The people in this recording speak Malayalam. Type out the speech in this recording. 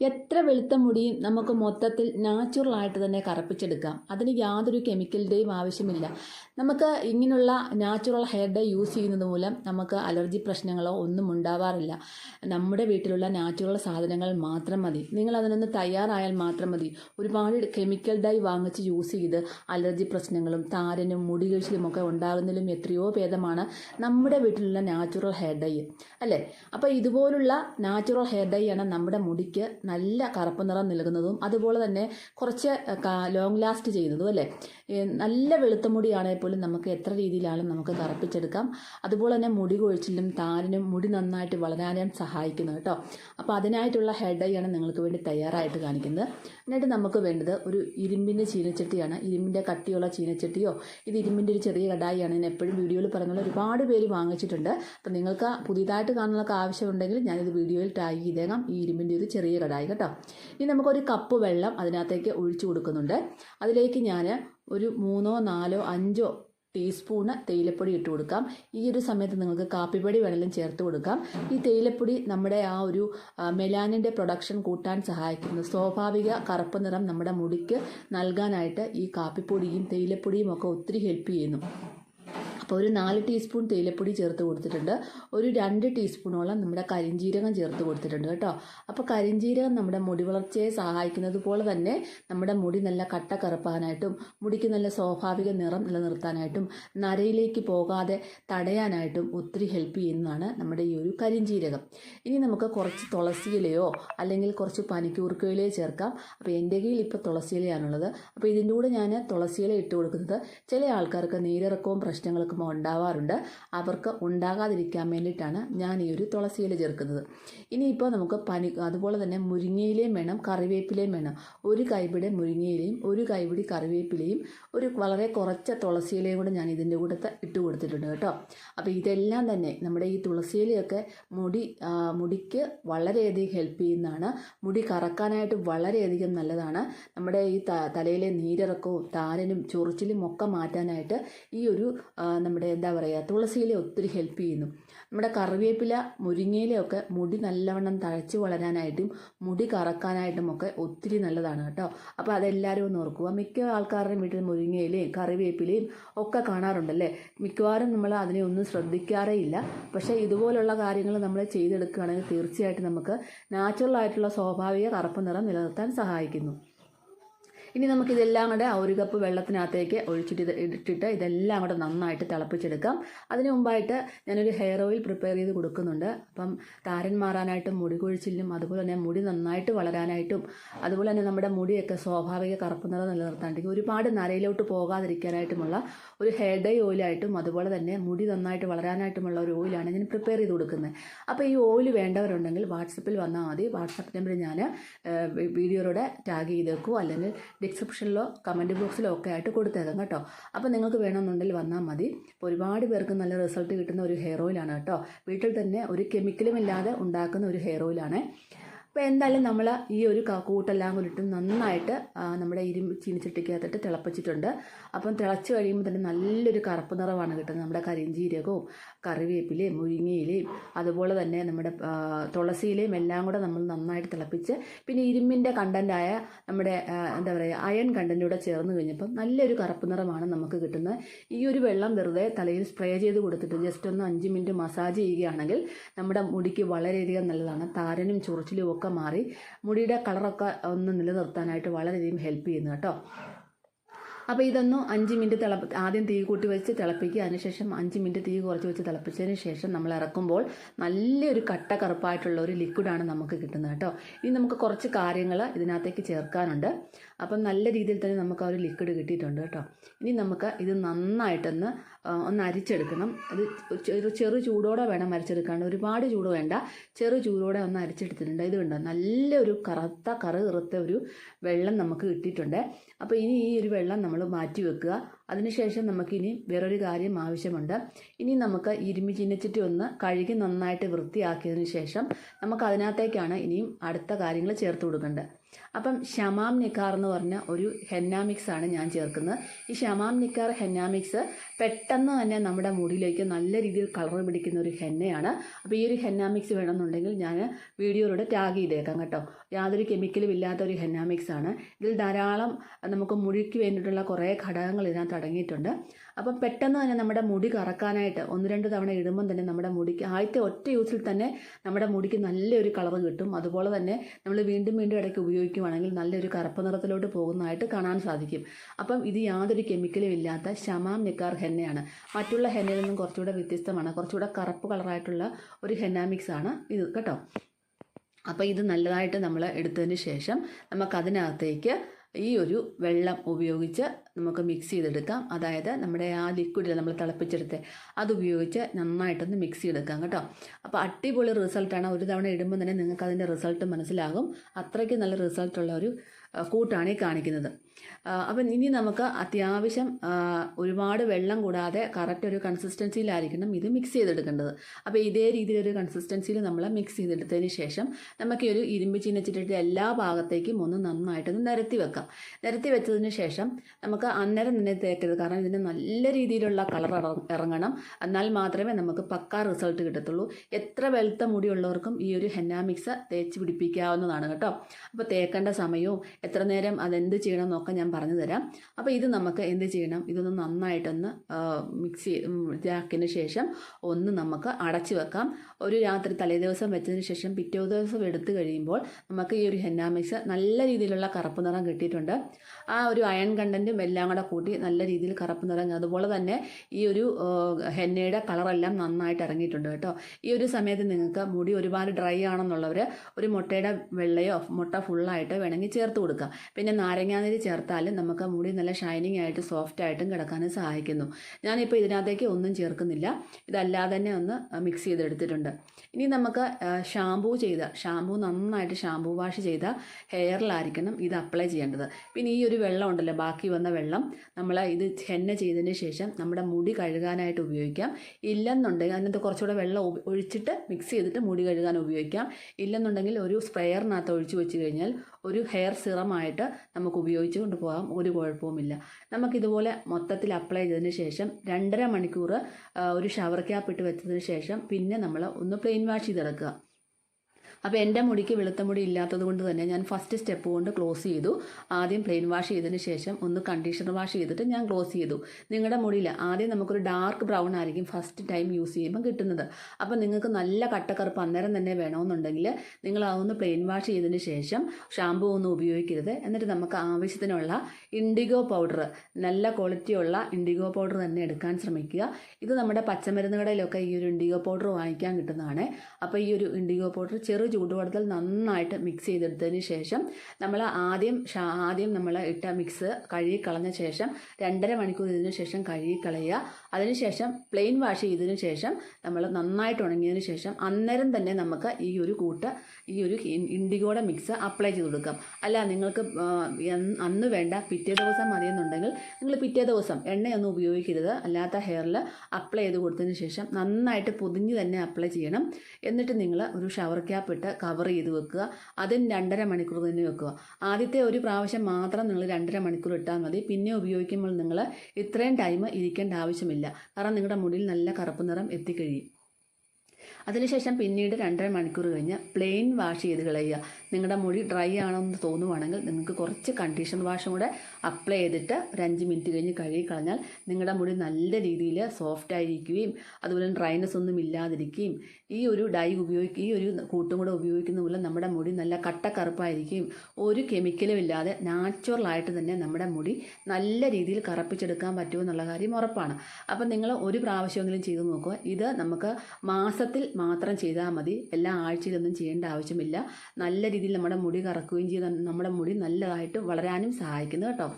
എത്ര വെളുത്ത മുടിയും നമുക്ക് മൊത്തത്തിൽ നാച്ചുറൽ ആയിട്ട് തന്നെ കറുപ്പിച്ചെടുക്കാം. അതിന് യാതൊരു കെമിക്കലിന്റെയും ആവശ്യമില്ല. നമുക്ക് ഇങ്ങനെയുള്ള നാച്ചുറൽ ഹെയർ ഡേ യൂസ് ചെയ്യുന്നത് മൂലം നമുക്ക് അലർജി പ്രശ്നങ്ങളോ ഒന്നും ഉണ്ടാവാറില്ല. നമ്മുടെ വീട്ടിലുള്ള നാച്ചുറൽ സാധനങ്ങൾ മാത്രം മതി. നിങ്ങൾ അതിനൊന്ന് തയ്യാറായാൽ മാത്രം മതി. ഒരുപാട് കെമിക്കൽ ഡൈ വാങ്ങിച്ച് യൂസ് ചെയ്ത് അലർജി പ്രശ്നങ്ങളും താരനും മുടി ഒക്കെ ഉണ്ടാകുന്നതിലും എത്രയോ ഭേദമാണ് നമ്മുടെ വീട്ടിലുള്ള നാച്ചുറൽ ഹെയർ ഡൈ അല്ലേ? അപ്പോൾ ഇതുപോലുള്ള നാച്ചുറൽ ഹെയർ ഡൈ ആണ് നമ്മുടെ മുടിക്ക് നല്ല കറുപ്പ് നിറം നൽകുന്നതും അതുപോലെ തന്നെ കുറച്ച് ലോങ് ലാസ്റ്റ് ചെയ്യുന്നതും അല്ലേ? നല്ല വെളുത്ത മുടിയാണെങ്കിൽ പോലും നമുക്ക് എത്ര രീതിയിലാണ് നമുക്ക് കറുപ്പിച്ചെടുക്കാം. അതുപോലെ തന്നെ മുടി കൊഴിച്ചിലും താരനും മുടി നന്നായിട്ട് വളരാനും സഹായിക്കുന്നു കേട്ടോ. അപ്പോൾ അതിനായിട്ടുള്ള ഹെഡ് ഡൈ ആണ് നിങ്ങൾക്ക് വേണ്ടി തയ്യാറായിട്ട് കാണിക്കുന്നത്. എന്നിട്ട് നമുക്ക് വേണ്ടത് ഒരു ഇരുമ്പിന്റെ ചീനച്ചട്ടിയാണ്. ഇരുമ്പിന്റെ കട്ടിയുള്ള ചീനച്ചട്ടിയോ ഇത് ഇരുമ്പിന്റെ ഒരു ചെറിയ കടായിയാണ്. ഞാൻ എപ്പോഴും വീഡിയോയിൽ പറയുന്നത് ഒരുപാട് പേര് വാങ്ങിച്ചിട്ടുണ്ട്. അപ്പം നിങ്ങൾക്ക് പുതിയതായിട്ട് കാണുന്നതൊക്കെ ആവശ്യമുണ്ടെങ്കിൽ ഞാനിത് വീഡിയോയിൽ ടാഗ് ചെയ്തേക്കാം. ഈ ഇരുമ്പിന്റെ ഒരു ചെറിയ കടായി കേട്ടോ. ഇനി നമുക്കൊരു കപ്പ് വെള്ളം അതിനകത്തേക്ക് ഒഴിച്ചു കൊടുക്കുന്നുണ്ട്. അതിലേക്ക് ഞാൻ ഒരു മൂന്നോ നാലോ അഞ്ചോ ടീസ്പൂണ് തേയിലപ്പൊടി ഇട്ട് കൊടുക്കാം. ഈ ഒരു സമയത്ത് നിങ്ങൾക്ക് കാപ്പിപ്പൊടി വെള്ളം ചേർത്ത് കൊടുക്കാം. ഈ തേയിലപ്പൊടി നമ്മുടെ ആ ഒരു മെലാനിന്റെ പ്രൊഡക്ഷൻ കൂട്ടാൻ സഹായിക്കുന്നു. സ്വാഭാവിക കറുപ്പ് നിറം നമ്മുടെ മുടിക്ക് നൽകാനായിട്ട് ഈ കാപ്പിപ്പൊടിയും തേയിലപ്പൊടിയും ഒക്കെ ഒത്തിരി ഹെൽപ്പ് ചെയ്യുന്നു. അപ്പോൾ ഒരു നാല് ടീസ്പൂൺ തേയിലപ്പൊടി ചേർത്ത് കൊടുത്തിട്ടുണ്ട്. ഒരു രണ്ട് ടീസ്പൂണോളം നമ്മുടെ കരിഞ്ജീരകം ചേർത്ത് കൊടുത്തിട്ടുണ്ട് കേട്ടോ. അപ്പോൾ കരിഞ്ജീരകം നമ്മുടെ മുടി വളർച്ചയെ സഹായിക്കുന്നത് പോലെ തന്നെ നമ്മുടെ മുടി നല്ല കട്ട കറുപ്പാനായിട്ടും മുടിക്ക് നല്ല സ്വാഭാവിക നിറം നിലനിർത്താനായിട്ടും നരയിലേക്ക് പോകാതെ തടയാനായിട്ടും ഒത്തിരി ഹെൽപ്പ് ചെയ്യുന്നതാണ് നമ്മുടെ ഈ ഒരു കരിഞ്ജീരകം ഇനി നമുക്ക് കുറച്ച് തുളസിയിലയോ അല്ലെങ്കിൽ കുറച്ച് പനിക്കൂർക്കയിലയോ ചേർക്കാം. അപ്പോൾ എന്റെ കയ്യിൽ ഇപ്പോൾ തുളസിയിലയാണുള്ളത് അപ്പോൾ ഇതിന്റെ കൂടെ ഞാൻ തുളസിയില ഇട്ട് കൊടുക്കുന്നത്. ചില ആൾക്കാർക്ക് നീരിറക്കവും പ്രശ്നങ്ങളൊക്കെ ഉണ്ടാവാറുണ്ട്. അവർക്ക് ഉണ്ടാകാതിരിക്കാൻ വേണ്ടിയിട്ടാണ് ഞാൻ ഈ ഒരു തുളസിയില ചേർക്കുന്നത്. ഇനിയിപ്പോൾ നമുക്ക് പനി അതുപോലെ തന്നെ മുരിങ്ങയിലയും വേണം കറിവേപ്പിലയും വേണം. ഒരു കൈപിടി മുരിങ്ങയിലയും ഒരു കൈപിടി കറിവേപ്പിലയും ഒരു വളരെ കുറച്ച് തുളസിയിലയും കൂടെ ഞാൻ ഇതിന്റെ കൂടെ ഇട്ട് കൊടുത്തിട്ടുണ്ട് കേട്ടോ. അപ്പോൾ ഇതെല്ലാം തന്നെ നമ്മുടെ ഈ തുളസിയിലയൊക്കെ മുടി മുടിക്ക് വളരെയധികം ഹെൽപ്പ് ചെയ്യുന്നതാണ്. മുടി കറക്കാനായിട്ട് വളരെയധികം നല്ലതാണ്. നമ്മുടെ ഈ തലയിലെ നീരിറക്കവും താരനും ചൊറിച്ചിലും ഒക്കെ മാറ്റാനായിട്ട് ഈ ഒരു നമ്മുടെ എന്താ പറയുക തുളസിയില ഒത്തിരി ഹെൽപ്പ് ചെയ്യുന്നു. നമ്മുടെ കറിവേപ്പില മുരിങ്ങയിലയൊക്കെ മുടി നല്ലവണ്ണം തഴച്ച് വളരാനായിട്ടും മുടി കറക്കാനായിട്ടും ഒക്കെ ഒത്തിരി നല്ലതാണ് കേട്ടോ. അപ്പോൾ അതെല്ലാവരും ഒന്ന് ഓർക്കുക. മിക്ക ആൾക്കാരുടെയും വീട്ടിൽ മുരിങ്ങയിലയും കറിവേപ്പിലയും ഒക്കെ കാണാറുണ്ടല്ലേ? മിക്കവാറും നമ്മൾ അതിനെ ഒന്നും ശ്രദ്ധിക്കാറേ ഇല്ല. പക്ഷേ ഇതുപോലുള്ള കാര്യങ്ങൾ നമ്മൾ ചെയ്തെടുക്കുകയാണെങ്കിൽ തീർച്ചയായിട്ടും നമുക്ക് നാച്ചുറൽ ആയിട്ടുള്ള സ്വാഭാവിക കറുപ്പ് നിറം നിലനിർത്താൻ സഹായിക്കുന്നു. ഇനി നമുക്കിതെല്ലാം കൂടെ ഒരു കപ്പ് വെള്ളത്തിനകത്തേക്ക് ഒഴിച്ചിട്ട് ഇട്ടിട്ട് ഇതെല്ലാം കൂടെ നന്നായിട്ട് തിളപ്പിച്ചെടുക്കാം. അതിന് മുമ്പായിട്ട് ഞാനൊരു ഹെയർ ഓയിൽ പ്രിപ്പയർ ചെയ്ത് കൊടുക്കുന്നുണ്ട്. അപ്പം താരൻ മാറാനായിട്ടും മുടി കൊഴിച്ചിലിനും അതുപോലെ തന്നെ മുടി നന്നായിട്ട് വളരാനായിട്ടും അതുപോലെ തന്നെ നമ്മുടെ മുടിയൊക്കെ സ്വാഭാവിക കറുപ്പ് നിറം നിലനിർത്താണ്ടെങ്കിൽ ഒരുപാട് നരയിലോട്ട് പോകാതിരിക്കാനായിട്ടുമുള്ള ഒരു ഹെയർ ഡൈ ഓയിലായിട്ടും അതുപോലെ തന്നെ മുടി നന്നായിട്ട് വളരാനായിട്ടുമുള്ള ഒരു ഓയിലാണ് ഞാൻ പ്രിപ്പയർ ചെയ്ത് കൊടുക്കുന്നത്. അപ്പോൾ ഈ ഓയിൽ വേണ്ടവരുണ്ടെങ്കിൽ വാട്സപ്പിൽ വന്നാൽ മതി. വാട്സപ്പ് നമ്പർ ഞാൻ വീഡിയോയുടെ ടാഗ് ചെയ്തേക്കും. അല്ലെങ്കിൽ ഡിസ്ക്രിപ്ഷനിലോ കമന്റ് ബോക്സിലോ ഒക്കെ ആയിട്ട് കൊടുത്തേക്കാം കേട്ടോ. അപ്പോൾ നിങ്ങൾക്ക് വേണമെന്നുണ്ടെങ്കിൽ വന്നാൽ മതി. ഒരുപാട് പേർക്ക് നല്ല റിസൾട്ട് കിട്ടുന്ന ഒരു ഹെയർ ഓയിലാണ് കേട്ടോ. വീട്ടിൽ തന്നെ ഒരു കെമിക്കലും ഇല്ലാതെ ഉണ്ടാക്കുന്ന ഒരു ഹെയർ ഓയിലാണ് അപ്പോൾ എന്തായാലും നമ്മൾ ഈ ഒരു കൂട്ടെല്ലാം കൂടി ഇട്ട് നന്നായിട്ട് നമ്മുടെ ഇരുമ്പ് ചീനിച്ചട്ടിക്കകത്തിട്ട് തിളപ്പിച്ചിട്ടുണ്ട്. അപ്പം തിളച്ച് കഴിയുമ്പോൾ തന്നെ നല്ലൊരു കറുപ്പ് നിറമാണ് കിട്ടുന്നത്. നമ്മുടെ കരിഞ്ചീരകവും കറിവേപ്പിലയും മുരിങ്ങയിലയും അതുപോലെ തന്നെ നമ്മുടെ തുളസിയിലയും എല്ലാം കൂടെ നമ്മൾ നന്നായിട്ട് തിളപ്പിച്ച് പിന്നെ ഇരുമ്പിന്റെ കണ്ടന്റായ നമ്മുടെ എന്താ പറയുക അയൺ കണ്ടന്റൂടെ ചേർന്ന് കഴിഞ്ഞപ്പം നല്ലൊരു കറുപ്പ് നിറമാണ് നമുക്ക് കിട്ടുന്നത്. ഈ ഒരു വെള്ളം വെറുതെ തലയിൽ സ്പ്രേ ചെയ്ത് കൊടുത്തിട്ട് ജസ്റ്റ് ഒന്ന് അഞ്ച് മിനിറ്റ് മസാജ് ചെയ്യുകയാണെങ്കിൽ നമ്മുടെ മുടിക്ക് വളരെയധികം നല്ലതാണ്. താരനും ചൊറിച്ചിലും ഒക്കെ മാറി മുടിയുടെ കളറൊക്കെ ഒന്ന് നിലനിർത്താനായിട്ട് വളരെയധികം ഹെൽപ്പ് ചെയ്യുന്നു കേട്ടോ. അപ്പോൾ ഇതൊന്ന് അഞ്ച് മിനിറ്റ് തിളപ്പ് ആദ്യം തീ കൂട്ടി വെച്ച് തിളപ്പിക്കുക. അതിനുശേഷം അഞ്ച് മിനിറ്റ് തീ കുറച്ച് വെച്ച് തിളപ്പിച്ചതിന് ശേഷം നമ്മൾ ഇറക്കുമ്പോൾ നല്ലൊരു കട്ട കറുപ്പായിട്ടുള്ള ഒരു ലിക്വിഡാണ് നമുക്ക് കിട്ടുന്നത് കേട്ടോ. ഇനി നമുക്ക് കുറച്ച് കാര്യങ്ങൾ ഇതിനകത്തേക്ക് ചേർക്കാനുണ്ട്. അപ്പം നല്ല രീതിയിൽ തന്നെ നമുക്ക് ആ ഒരു ലിക്വിഡ് കിട്ടിയിട്ടുണ്ട് കേട്ടോ. ഇനി നമുക്ക് ഇത് നന്നായിട്ടൊന്ന് ഒന്ന് അരിച്ചെടുക്കണം. അത് ഒരു ചെറു ചൂടോടെ വേണം അരിച്ചെടുക്കാണ്ട്. ഒരുപാട് ചൂട് വേണ്ട. ചെറു ചൂടോടെ ഒന്ന് അരിച്ചെടുത്തിട്ടുണ്ട്. ഇത് കണ്ടോ? നല്ലൊരു കറുത്ത കറു കറുത്ത ഒരു വെള്ളം നമുക്ക് കിട്ടിയിട്ടുണ്ട്. അപ്പോൾ ഇനി ഈ ഒരു വെള്ളം നമ്മൾ മാറ്റി വെക്കുക. അതിനുശേഷം നമുക്കിനി വേറൊരു കാര്യം ആവശ്യമുണ്ട്. ഇനി നമുക്ക് ഇരുമി ചിന്നച്ചിട്ട് ഒന്ന് കഴുകി നന്നായിട്ട് വൃത്തിയാക്കിയതിന് ശേഷം നമുക്ക് അതിനകത്തേക്കാണ് ഇനിയും അടുത്ത കാര്യങ്ങൾ ചേർത്ത് കൊടുക്കേണ്ടത്. അപ്പം ഷമാം നിക്കാർ എന്ന് പറഞ്ഞ ഒരു ഹെന്ന മിക്സ് ആണ് ഞാൻ ചേർക്കുന്നത്. ഈ ഷമാം നിക്കാർ ഹെന്ന മിക്സ് പെട്ടെന്ന് തന്നെ നമ്മുടെ മുടിയിലേക്ക് നല്ല രീതിയിൽ കളർ പിടിക്കുന്ന ഒരു ഹെന്നയാണ്. അപ്പോൾ ഈ ഒരു ഹെന്ന മിക്സ് വേണമെന്നുണ്ടെങ്കിൽ ഞാൻ വീഡിയോയിലൂടെ ടാഗ് ചെയ്തേക്കാം കേട്ടോ. യാതൊരു കെമിക്കലും ഇല്ലാത്ത ഒരു ഹെന്ന മിക്സ് ആണ്. ഇതിൽ ധാരാളം നമുക്ക് മുടിക്ക് വേണ്ടിയിട്ടുള്ള കുറേ ഘടകങ്ങൾ ഇതിനകത്ത് അടങ്ങിയിട്ടുണ്ട്. അപ്പം പെട്ടെന്ന് തന്നെ നമ്മുടെ മുടി കറക്കാനായിട്ട് ഒന്ന് രണ്ട് തവണ ഇടുമ്പം തന്നെ നമ്മുടെ മുടിക്ക് ആദ്യത്തെ ഒറ്റ യൂസിൽ തന്നെ നമ്മുടെ മുടിക്ക് നല്ലൊരു കളർ കിട്ടും. അതുപോലെ തന്നെ നമ്മൾ വീണ്ടും വീണ്ടും ഇടയ്ക്ക് ഉപയോഗിക്കുവാണെങ്കിൽ നല്ലൊരു കറുപ്പ് നിറത്തിലോട്ട് പോകുന്നതായിട്ട് കാണാൻ സാധിക്കും. അപ്പം ഇത് യാതൊരു കെമിക്കലും ഇല്ലാത്ത ഷമാം നിക്കാർ ഹെന്നയാണ്. മറ്റുള്ള ഹെന്നയിൽ നിന്നും കുറച്ചുകൂടെ വ്യത്യസ്തമാണ്. കുറച്ചുകൂടെ കറുപ്പ് കളറായിട്ടുള്ള ഒരു ഹെന്ന മിക്സ് ആണ് ഇത് കേട്ടോ. അപ്പോൾ ഇത് നല്ലതായിട്ട് നമ്മൾ എടുത്തതിന് ശേഷം നമുക്കതിനകത്തേക്ക് ഈ ഒരു വെള്ളം ഉപയോഗിച്ച് നമുക്ക് മിക്സ് ചെയ്തെടുക്കാം. അതായത് നമ്മുടെ ആ ലിക്വിഡിൽ നമ്മൾ തിളപ്പിച്ചെടുത്ത് അതുപയോഗിച്ച് നന്നായിട്ടൊന്ന് മിക്സ് ചെയ്തെടുക്കാം കേട്ടോ. അപ്പോൾ അടിപൊളി റിസൾട്ടാണ് ഒരു തവണ ഇടുമ്പോൾ തന്നെ നിങ്ങൾക്ക് അതിന്റെ റിസൾട്ട് മനസ്സിലാകും. അത്രയ്ക്ക് നല്ല റിസൾട്ടുള്ള ഒരു കൂട്ടാണ് ഈ കാണിക്കുന്നത്. അപ്പം ഇനി നമുക്ക് അത്യാവശ്യം ഒരുപാട് വെള്ളം കൂടാതെ കറക്റ്റ് ഒരു കൺസിസ്റ്റൻസിയിലായിരിക്കണം ഇത് മിക്സ് ചെയ്തെടുക്കേണ്ടത്. അപ്പോൾ ഇതേ രീതിയിലൊരു കൺസിസ്റ്റൻസിയിൽ നമ്മൾ മിക്സ് ചെയ്തെടുത്തതിന് ശേഷം നമുക്ക് ഈ ഒരു ഇരുമ്പ് ചീനച്ചിട്ടിട്ട് എല്ലാ ഭാഗത്തേക്കും ഒന്ന് നന്നായിട്ടൊന്ന് നിരത്തി വെക്കാം. നിരത്തി വെച്ചതിന് ശേഷം നമുക്ക് അന്നേരം തന്നെ തേക്കരുത്. കാരണം ഇതിന് നല്ല രീതിയിലുള്ള കളർ ഇറങ്ങണം. എന്നാൽ മാത്രമേ നമുക്ക് പക്കാ റിസൾട്ട് കിട്ടത്തുള്ളൂ. എത്ര വെളുത്ത മുടിയുള്ളവർക്കും ഈ ഒരു ഹെന്നാ മിക്സ് തേച്ച് പിടിപ്പിക്കാവുന്നതാണ് കേട്ടോ. അപ്പോൾ തേക്കേണ്ട സമയവും എത്ര നേരം അതെന്ത് ചെയ്യണം എന്നൊക്കെ ഞാൻ പറഞ്ഞു തരാം അപ്പോൾ ഇത് നമുക്ക് എന്ത് ചെയ്യണം? ഇതൊന്ന് നന്നായിട്ടൊന്ന് മിക്സ് ഇതാക്കിയതിന് ശേഷം ഒന്ന് നമുക്ക് അടച്ചു വെക്കാം. ഒരു രാത്രി തലേദിവസം വെച്ചതിന് ശേഷം പിറ്റേ ദിവസം എടുത്തു കഴിയുമ്പോൾ നമുക്ക് ഈ ഒരു ഹെന്ന മിക്സ് നല്ല രീതിയിലുള്ള കറുപ്പ് നിറം കിട്ടിയിട്ടുണ്ട്. ആ ഒരു അയൺ കണ്ടന്റും എല്ലാം കൂടെ കൂട്ടി നല്ല രീതിയിൽ കറുപ്പ് നിറം അതുപോലെ തന്നെ ഈ ഒരു ഹെന്നയുടെ കളറെല്ലാം നന്നായിട്ട് ഇറങ്ങിയിട്ടുണ്ട് കേട്ടോ. ഈ ഒരു സമയത്ത് നിങ്ങൾക്ക് മുടി ഒരുപാട് ഡ്രൈ ആണെന്നുള്ളവർ ഒരു മുട്ടയുടെ വെള്ളയോ മുട്ട ഫുള്ളായിട്ട് വേണമെങ്കിൽ ചേർത്ത് കൊടുക്കാം. പിന്നെ നാരങ്ങാനീര് ചേർത്താലും നമുക്ക് മുടി നല്ല ഷൈനിങ് ആയിട്ട് സോഫ്റ്റ് ആയിട്ടും കിടക്കാനും സഹായിക്കുന്നു. ഞാനിപ്പോൾ ഇതിനകത്തേക്ക് ഒന്നും ചേർക്കുന്നില്ല. ഇതല്ലാതെ തന്നെ ഒന്ന് മിക്സ് ചെയ്തെടുത്തിട്ടുണ്ട്. ഇനി നമുക്ക് ഷാമ്പൂ ചെയ്ത ഷാമ്പൂ നന്നായിട്ട് ഷാമ്പൂ വാഷ് ചെയ്ത ഹെയറിലായിരിക്കണം ഇത് അപ്ലൈ ചെയ്യേണ്ടത്. പിന്നെ ഈ ഒരു വെള്ളം ഉണ്ടല്ലോ ബാക്കി വന്ന വെള്ളം നമ്മൾ ഇത് ഹെന്ന ചെയ്തതിന് ശേഷം നമ്മുടെ മുടി കഴുകാനായിട്ട് ഉപയോഗിക്കാം. ഇല്ലെന്നുണ്ടെങ്കിൽ അതിനകത്ത് കുറച്ചുകൂടെ വെള്ളം ഒഴിച്ചിട്ട് മിക്സ് ചെയ്തിട്ട് മുടി കഴുകാൻ ഉപയോഗിക്കാം. ഇല്ലെന്നുണ്ടെങ്കിൽ ഒരു സ്പ്രെയറിനകത്ത് ഒഴിച്ച് വെച്ച് കഴിഞ്ഞാൽ ഒരു ഹെയർ സിറമായിട്ട് നമുക്ക് ഉപയോഗിച്ച് കൊണ്ടുപോകാം ഒരു കുഴപ്പവുമില്ല. നമുക്കിതുപോലെ മൊത്തത്തിൽ അപ്ലൈ ചെയ്തതിന് ശേഷം രണ്ടര മണിക്കൂർ ഒരു ഷവർ ക്യാപ്പ് ഇട്ട് വെച്ചതിന് ശേഷം പിന്നെ നമ്മൾ ഒന്ന് പ്ലെയിൻ വാഷ് ചെയ്തെടുക്കുക. അപ്പോൾ എന്റെ മുടിക്ക് വെളുത്ത മുടി ഇല്ലാത്തത് കൊണ്ട് തന്നെ ഞാൻ ഫസ്റ്റ് സ്റ്റെപ്പ് കൊണ്ട് ക്ലോസ് ചെയ്തു. ആദ്യം പ്ലെയിൻ വാഷ് ചെയ്തതിന് ശേഷം ഒന്ന് കണ്ടീഷണർ വാഷ് ചെയ്തിട്ട് ഞാൻ ക്ലോസ് ചെയ്തു. നിങ്ങളുടെ മുടിയിൽ ആദ്യം നമുക്കൊരു ഡാർക്ക് ബ്രൗൺ ആയിരിക്കും ഫസ്റ്റ് ടൈം യൂസ് ചെയ്യുമ്പോൾ കിട്ടുന്നത്. അപ്പോൾ നിങ്ങൾക്ക് നല്ല കട്ടക്കറുപ്പ് അന്നേരം തന്നെ വേണമെന്നുണ്ടെങ്കിൽ നിങ്ങൾ അതൊന്ന് പ്ലെയിൻ വാഷ് ചെയ്തതിന് ശേഷം ഷാമ്പൂ ഒന്നും ഉപയോഗിക്കരുത്. എന്നിട്ട് നമുക്ക് ആവശ്യത്തിനുള്ള ഇൻഡിഗോ പൗഡർ നല്ല ക്വാളിറ്റിയുള്ള ഇൻഡിഗോ പൗഡർ തന്നെ എടുക്കാൻ ശ്രമിക്കുക. ഇത് നമ്മുടെ പച്ചമരുന്ന് കടയിലൊക്കെ ഈ ഒരു ഇൻഡിഗോ പൗഡർ വാങ്ങിക്കാൻ കിട്ടുന്നതാണ്. അപ്പോൾ ഈ ഒരു ഇൻഡിഗോ പൗഡർ ചെറു ചൂടുവെള്ളത്തിൽ നന്നായിട്ട് മിക്സ് ചെയ്തെടുത്തതിന് ശേഷം നമ്മൾ ആദ്യം ആദ്യം നമ്മൾ ഇട്ട മിക്സ് കഴുകി കളഞ്ഞ ശേഷം രണ്ടര മണിക്കൂർ ഇതിന് ശേഷം കഴുകി കളയുക. അതിനുശേഷം പ്ലെയിൻ വാഷ് ചെയ്തതിന് ശേഷം നമ്മൾ നന്നായിട്ട് ഉണങ്ങിയതിന് ശേഷം അന്നേരം തന്നെ നമുക്ക് ഈ ഒരു കൂട്ട് ഈ ഒരു ഇൻഡിഗോടെ മിക്സ് അപ്ലൈ ചെയ്ത് കൊടുക്കാം. അല്ല നിങ്ങൾക്ക് അന്ന് വേണ്ട പിറ്റേ ദിവസം മതിയെന്നുണ്ടെങ്കിൽ നിങ്ങൾ പിറ്റേ ദിവസം എണ്ണയൊന്നും ഉപയോഗിക്കരുത്. അല്ലാത്ത ഹെയറിൽ അപ്ലൈ ചെയ്ത് കൊടുത്തതിന് ശേഷം നന്നായിട്ട് പൊതിഞ്ഞ് തന്നെ അപ്ലൈ ചെയ്യണം. എന്നിട്ട് നിങ്ങൾ ഒരു ഷവർ ക്യാപ്പ് ഇട്ട് കവർ ചെയ്ത് വെക്കുക. അതും രണ്ടര മണിക്കൂർ തന്നെ വെക്കുക. ആദ്യത്തെ ഒരു പ്രാവശ്യം മാത്രം നിങ്ങൾ രണ്ടര മണിക്കൂർ ഇട്ടാൽ മതി. പിന്നെ ഉപയോഗിക്കുമ്പോൾ നിങ്ങൾ ഇത്രയും ടൈം ഇരിക്കേണ്ട ആവശ്യമില്ല. കാരണം നിങ്ങളുടെ മുടിയിൽ നല്ല കറുപ്പ് നിറം എത്തിക്കഴിയും. അതിനുശേഷം പിന്നീട് രണ്ടര മണിക്കൂർ കഴിഞ്ഞ് പ്ലെയിൻ വാഷ് ചെയ്ത് കളയുക. നിങ്ങളുടെ മുടി ഡ്രൈ ആണെന്ന് തോന്നുവാണെങ്കിൽ നിങ്ങൾക്ക് കുറച്ച് കണ്ടീഷണർ വാഷും കൂടെ അപ്ലൈ ചെയ്തിട്ട് ഒരു അഞ്ച് മിനിറ്റ് കഴിഞ്ഞ് കഴുകി കളഞ്ഞാൽ നിങ്ങളുടെ മുടി നല്ല രീതിയിൽ സോഫ്റ്റ് ആയിരിക്കുകയും അതുപോലെ ഡ്രൈനസ് ഒന്നും ഇല്ലാതിരിക്കുകയും ഈ ഒരു ഡൈ ഉപയോഗിക്കുക ഈ ഒരു കൂട്ടും കൂടെ ഉപയോഗിക്കുന്ന മൂലം നമ്മുടെ മുടി നല്ല കട്ട കട്ടക്കറുപ്പായിരിക്കും ഒരു കെമിക്കലും ഇല്ലാതെ നാച്ചുറലായിട്ട് തന്നെ നമ്മുടെ മുടി നല്ല രീതിയിൽ കറുപ്പിച്ചെടുക്കാൻ പറ്റുമെന്നുള്ള കാര്യം ഉറപ്പാണ്. അപ്പം നിങ്ങൾ ഒരു പ്രാവശ്യമെങ്കിലും ചെയ്തു നോക്കുക. ഇത് നമുക്ക് മാസത്തിൽ മാത്രം ചെയ്താൽ മതി. എല്ലാ ആഴ്ചയിലൊന്നും ചെയ്യേണ്ട ആവശ്യമില്ല. നല്ല രീതിയിൽ നമ്മുടെ മുടി കറക്കുകയും ചെയ്ത് നമ്മുടെ മുടി നല്ലതായിട്ട് വളരാനും സഹായിക്കുന്നു കേട്ടോ.